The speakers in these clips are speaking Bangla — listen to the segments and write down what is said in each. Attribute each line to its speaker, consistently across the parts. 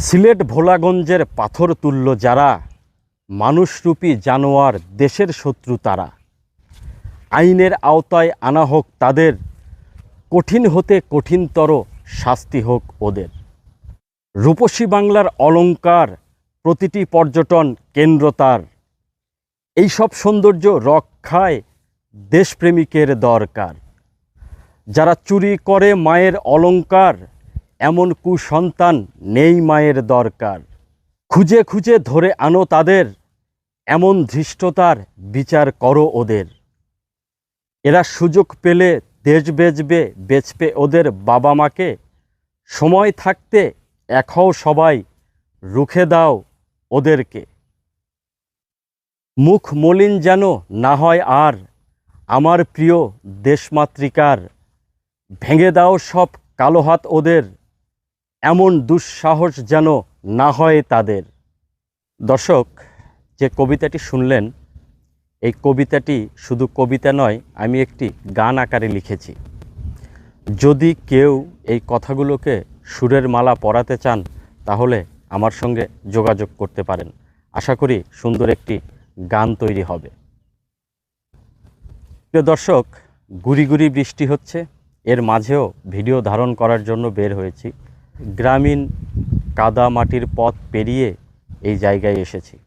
Speaker 1: সিলেট ভোলাগঞ্জের পাথর তুল্য যারা, মানুষরূপী জানোয়ার দেশের শত্রু তারা। আইনের আওতায় আনা হোক তাদের, কঠিন হতে কঠিনতর শাস্তি হোক ওদের। রূপসী বাংলার অলঙ্কার প্রতিটি পর্যটন কেন্দ্র তার। এইসব সৌন্দর্য রক্ষায় দেশপ্রেমিকের দরকার। যারা চুরি করে মায়ের অলংকার এমন কুসন্তান নেই মায়ের দরকার। খুঁজে খুঁজে ধরে আনো তাদের, এমন ধৃষ্টতার বিচার করো ওদের। এরা সুযোগ পেলে দেশ বেচবে বেচবে ওদের বাবা মাকে। সময় থাকতে এক হও সবাই রুখে দাও ওদেরকে। মুখ মলিন যেন না হয় আর, আমার প্রিয় দেশমাতৃকার, ভেঙে দাও সব কালো হাত ওদের। এমন দুঃসাহস যেন না হয় তাদের। দর্শক, যে কবিতাটি শুনলেন, এই কবিতাটি শুধু কবিতা নয়, আমি একটি গান আকারে লিখেছি। যদি কেউ এই কথাগুলোকে সুরের মালা পরাতে চান, তাহলে আমার সঙ্গে যোগাযোগ করতে পারেন। আশা করি সুন্দর একটি গান তৈরি হবে। প্রিয় দর্শক, গুড়ি গুড়ি বৃষ্টি হচ্ছে। এর মাঝেও ভিডিও ধারণ করার জন্য বের হয়েছি। গ্রামীণ কাদা মাটির পথ পেরিয়ে এই জায়গায় এসেছি।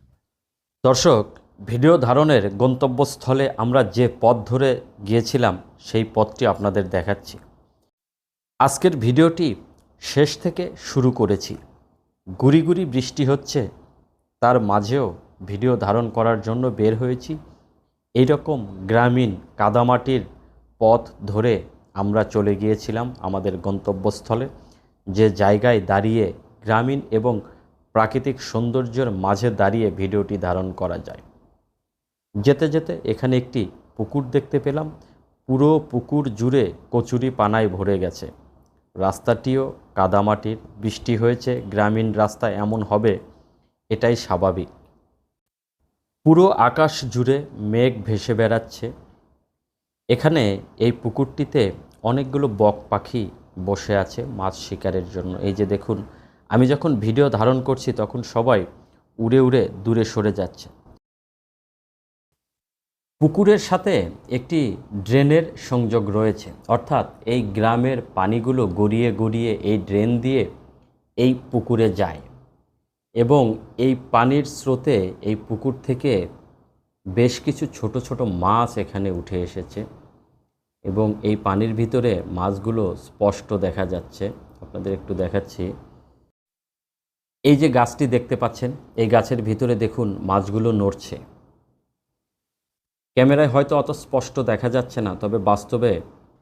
Speaker 1: দর্শক, ভিডিও ধারণের গন্তব্যস্থলে আমরা যে পথ ধরে গিয়েছিলাম, সেই পথটি আপনাদের দেখাচ্ছি। আজকের ভিডিওটি শেষ থেকে শুরু করেছি। গুড়ি বৃষ্টি হচ্ছে, তার মাঝেও ভিডিও ধারণ করার জন্য বের হয়েছি। এইরকম গ্রামীণ কাদামাটির পথ ধরে আমরা চলে গিয়েছিলাম আমাদের গন্তব্যস্থলে। যে জায়গায় দাঁড়িয়ে গ্রামীণ এবং প্রাকৃতিক সৌন্দর্যের মাঝে দাঁড়িয়ে ভিডিওটি ধারণ করা যায়। যেতে যেতে এখানে একটি পুকুর দেখতে পেলাম। পুরো পুকুর জুড়ে কচুরি পানায় ভরে গেছে। রাস্তাটিও কাদামাটির, বৃষ্টি হয়েছে, গ্রামীণ রাস্তা এমন হবে, এটাই স্বাভাবিক। পুরো আকাশ জুড়ে মেঘ ভেসে বেড়াচ্ছে। এখানে এই পুকুরটিতে অনেকগুলো বক পাখি বসে আছে মাছ শিকারের জন্য। এই যে দেখুন, আমি যখন ভিডিও ধারণ করছি তখন সবাই উড়ে উড়ে দূরে সরে যাচ্ছে। পুকুরের সাথে একটি ড্রেনের সংযোগ রয়েছে। অর্থাৎ এই গ্রামের পানিগুলো গড়িয়ে গড়িয়ে এই ড্রেন দিয়ে এই পুকুরে যায় এবং এই পানির স্রোতে এই পুকুর থেকে বেশ কিছু ছোট ছোট মাছ এখানে উঠে এসেছে। এবং এই পানির ভিতরে মাছগুলো স্পষ্ট দেখা যাচ্ছে। আপনাদের একটু দেখাচ্ছি। এই যে গাছটি দেখতে পাচ্ছেন, এই গাছের ভিতরে দেখুন মাছগুলো নড়ছে। ক্যামেরায় হয়তো অত স্পষ্ট দেখা যাচ্ছে না, তবে বাস্তবে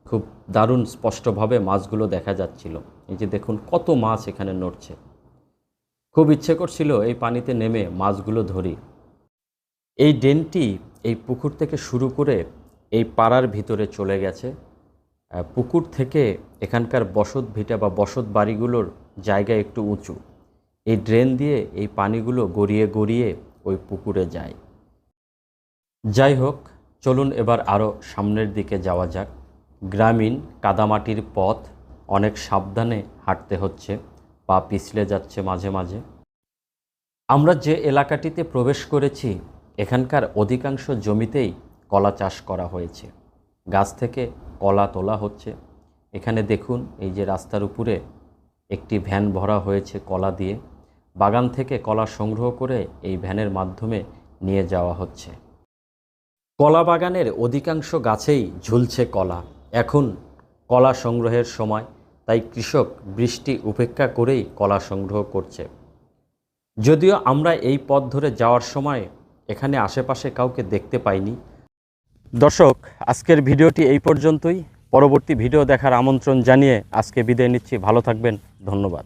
Speaker 1: খুব দারুণ স্পষ্টভাবে মাছগুলো দেখা যাচ্ছিল। এই যে দেখুন কত মাছ এখানে নড়ছে। খুব ইচ্ছে করছিল এই পানিতে নেমে মাছগুলো ধরি। এই ডেনটি এই পুকুর থেকে শুরু করে এই পাড়ার ভিতরে চলে গেছে। পুকুর থেকে এখানকার বসত ভিটা বা বসত বাড়িগুলোর জায়গা একটু উঁচু। এই ড্রেন দিয়ে এই পানিগুলো গড়িয়ে গড়িয়ে ওই পুকুরে যায়। যাই হোক, চলুন এবার আরও সামনের দিকে যাওয়া যাক। গ্রামীণ কাদামাটির পথ অনেক সাবধানে হাঁটতে হচ্ছে, পা পিছলে যাচ্ছে মাঝে মাঝে। আমরা যে এলাকাটিতে প্রবেশ করেছি, এখানকার অধিকাংশ জমিতেই কলা চাষ করা হয়েছে। গাছ থেকে কলা তোলা হচ্ছে। এখানে দেখুন, এই যে রাস্তার উপরে একটি ভ্যান ভরা হয়েছে কলা দিয়ে। বাগান থেকে কলা সংগ্রহ করে এই ভ্যানের মাধ্যমে নিয়ে যাওয়া হচ্ছে। কলা বাগানের অধিকাংশ গাছেই ঝুলছে কলা। এখন কলা সংগ্রহের সময়, তাই কৃষক বৃষ্টি উপেক্ষা করেই কলা সংগ্রহ করছে। যদিও আমরা এই পথ ধরে যাওয়ার সময় এখানে আশেপাশে কাউকে দেখতে পাইনি দর্শক, আজকের ভিডিওটি এই পর্যন্তই। পরবর্তী ভিডিও দেখার আমন্ত্রণ জানিয়ে আজকে বিদায় নিচ্ছি। ভালো থাকবেন। ধন্যবাদ।